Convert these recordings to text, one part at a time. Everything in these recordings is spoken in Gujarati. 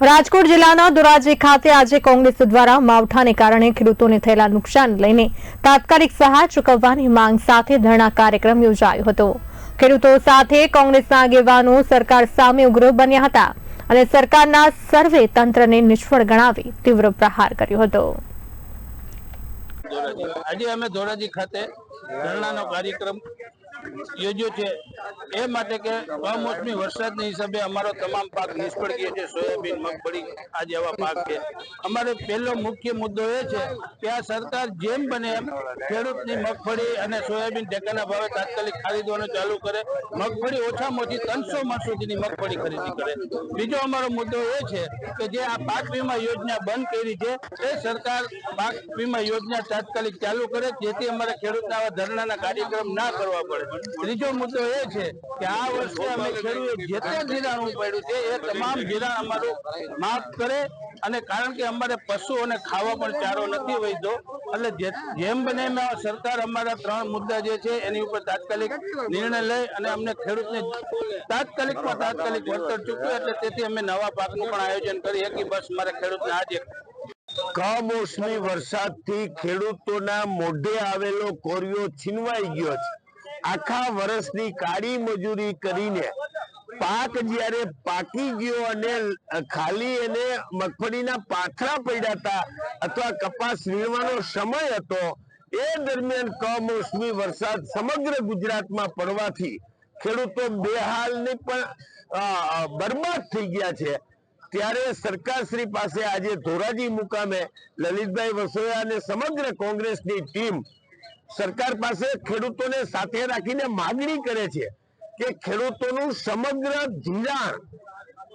રાજકોટ જિલ્લાના ધોરાજી ખાતે આજે કોંગ્રેસ દ્વારા માવઠાને કારણે ખેડૂતોને થયેલા નુકસાન લઈને તાત્કાલિક સહાય ચૂકવવાની માંગ સાથે ધરણા કાર્યક્રમ યોજાયો હતો. ખેડૂતો સાથે કોંગ્રેસના આગેવાનો સરકાર સામે ઉગ્ર બન્યા હતા અને સરકારના સર્વે તંત્રને નિષ્ફળ ગણાવી તીવ્ર પ્રહાર કર્યો હતો. આજે અમે ધોરાજી ખાતે ધરણાનો કાર્યક્રમ યોજ્યો છે. એ માટે કે કમોસમી વરસાદના હિસાબે અમારો તમામ પાક નિષ્ફળ ગયો છે. સોયાબીન, મગફળી, આ જેવા પાક છે. અમારો પહેલો મુખ્ય મુદ્દો એ છે કે આ સરકાર જેમ બને એમ ખેડૂતની મગફળી અને સોયાબીન ટેકાના ભાવે તાત્કાલિક ખરીદવાનું ચાલુ કરે. મગફળી ઓછામાં ઓછી ત્રણસો મણ સુધીની મગફળી ખરીદી કરે. બીજો અમારો મુદ્દો એ છે કે જે આ પાક વીમા યોજના બંધ કરી છે, એ સરકાર પાક વીમા યોજના તાત્કાલિક ચાલુ કરે, જેથી અમારે ખેડૂતના આવા ધરણાના કાર્યક્રમ ના કરવા પડે. ત્રીજો મુદ્દો એ છે કે આ વર્ષે અમે ખેડૂતે જે તે ધિરાણ ઉપાડ્યું છે, એ તમામ ધિરાણ અમારું માફ કરે અને કારણ કે અમારે પશુઓને ખાવા પણ ચારો નથી વહેતો, એટલે જેમ બને સરકાર અમારા ત્રણ મુદ્દા જે છે, એની ઉપર તાત્કાલિક નિર્ણય લે અને અમને ખેડૂતને તાત્કાલિકમાં તાત્કાલિક વળતર ચૂકવે, એટલે તેથી અમે નવા પાકનું પણ આયોજન કરી શકીએ. બસ મારા ખેડૂતને આજે કમોસમી વરસાદથી ખેડૂતોના મોઢે આવેલો કોરિયો છીનવાઈ ગયો છે. આખા વર્ષની કાળી મજૂરી કરીને પાક જ્યારે પાકી ગયો અને ખાલી એને મગફળીના પાથરા પડ્યા અથવા કપાસ વીણવાનો સમય હતો એ દરમિયાન કમોસમી વરસાદ સમગ્ર ગુજરાતમાં પડવાથી ખેડૂતો બેહાલની પણ અ, અ, બરબાદ થઈ ગયા છે. ત્યારે સરકારશ્રી પાસે આજે ધોરાજી મુકામે લલિતભાઈ વસોયા અને સમગ્ર કોંગ્રેસની ટીમ સરકાર પાસે ખેડૂતોને સાથે રાખીને માગણી કરે છે કે ખેડૂતોનું સમગ્ર ધિરાણ,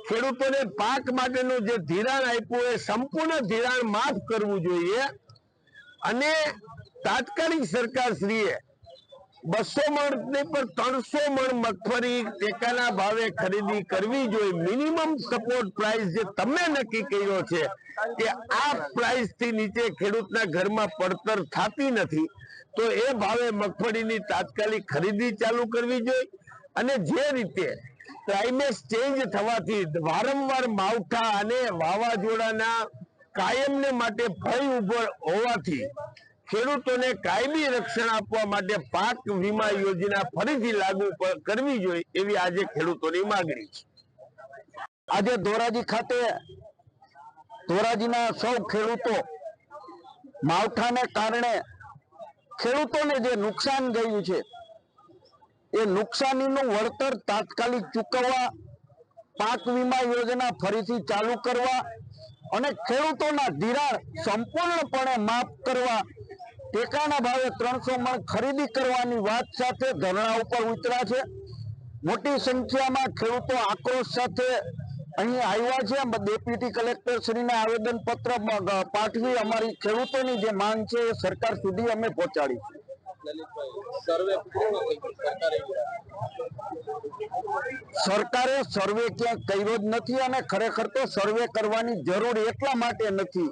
ખેડૂતોને પાક માટેનું જે ધિરાણ આપ્યું એ સંપૂર્ણ ધિરાણ માફ કરવું જોઈએ. અને તાત્કાલિક સરકારશ્રીએ બસો મણ પણ ત્રણસો મણ મગફળી ટેકાના ભાવે ખરીદી કરવી જોઈએ. મિનિમમ સપોર્ટ પ્રાઇસ જે તમે નક્કી કર્યો છે કે આ પ્રાઇસથી નીચે ખેડૂતના ઘરમાં પડતર થતી નથી, તો એ ભાવે મગફળીની તાત્કાલિક ખરીદી ચાલુ કરવી જોઈએ. અને જે રીતે ક્લાઇમેટ ચેન્જ થવાથી વારંવાર માવઠા અને વાવાઝોડાના કાયમને માટે ભય ઊભો હોવાથી ખેડૂતોને કાયમી રક્ષણ આપવા માટે પાક વીમા યોજના ફરીથી લાગુ કરવી જોઈએ એવી આજે ખેડૂતોની માંગણી છે. આજે ધોરાજી ખાતે ધોરાજીના સૌ ખેડૂતો માવઠાને કારણે ખેડૂતોને જે નુકસાન ગયું છે, એ નુકસાનીનું વળતર તાત્કાલિક ચૂકવવા, પાક વીમા યોજના ફરીથી ચાલુ કરવા અને ખેડૂતોના ધિરાણ સંપૂર્ણપણે માફ કરવા ટેકાના ભાવે ત્રણસો મણ ખરીદી કરવાની વાત સાથે ધરણા ઉપર ઉતર્યા છે. મોટી સંખ્યામાં ખેડૂતો આક્રોશ સાથે અહીં આવ્યા છે. ડેપ્યુટી કલેક્ટર શ્રીને આવેદન પત્ર પાઠવી અમારી ખેડૂતોની જે માંગ છે એ સરકાર સુધી અમે પહોંચાડી છે. સરકારે સર્વે ક્યાં કર્યો જ નથી અને ખરેખર તો સર્વે કરવાની જરૂર એટલા માટે નથી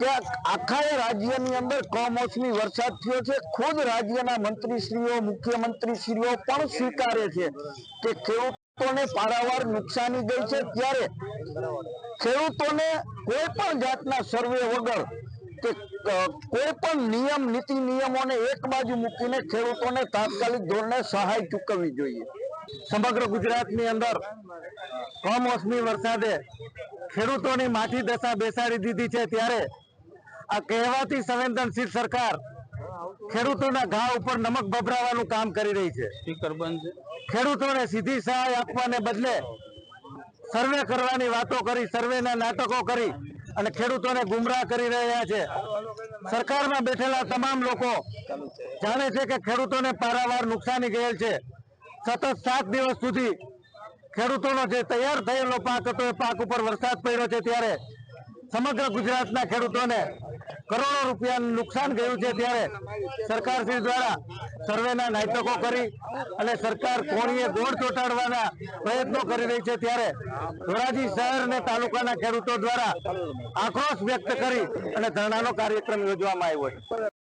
કે આખા રાજ્યની અંદર કમોસમી વરસાદ થયો છે. ખુદ રાજ્યના મંત્રીશ્રીઓ, મુખ્યમંત્રીશ્રીઓ પણ સ્વીકારે છે કે ખેડૂતોને પારાવાર નુકસાની ગઈ છે. ત્યારે ખેડૂતોને કોઈ પણ જાતના સર્વે વગર કે કોઈ પણ નિયમ નીતિ નિયમોને એક બાજુ મૂકીને ખેડૂતોને તાત્કાલિક ધોરણે સહાય ચૂકવવી જોઈએ. સમગ્ર ગુજરાતની અંદર કમોસમી વરસાદે ખેડૂતોની માઠી દશા બેસાડી દીધી છે ત્યારે આ કહેવાતી સંવેદનશીલ સરકાર ખેડૂતોના ઘા ઉપર નમક ભભરાવાનું કામ કરી રહી છે. ખેડૂતોને સીધી સહાય આપવાને બદલે સર્વે કરવાની વાતો કરી સર્વેના નાટકો કરી અને ખેડૂતોને ગુમરાહ કરી રહ્યા છે. સરકારમાં બેઠેલા તમામ લોકો જાણે છે કે ખેડૂતોને પારાવાર નુકસાની ગયેલ છે. સતત સાત દિવસ સુધી ખેડૂતોનો જે તૈયાર થયેલો પાક હતો એ પાક ઉપર વરસાદ પડ્યો છે ત્યારે સમગ્ર ગુજરાતના ખેડૂતોને કરોડો રૂપિયાનું નુકસાન ગયું છે ત્યારે સરકાર શ્રી દ્વારા સર્વેના નાટકો કરી અને સરકાર કોણીએ ગોળ ચોંટાડવાના પ્રયત્નો કરી રહી છે ત્યારે ધોરાજી શહેર અને તાલુકાના ખેડૂતો દ્વારા આક્રોશ વ્યક્ત કરી અને ધરણાનો કાર્યક્રમ યોજવામાં આવ્યો છે.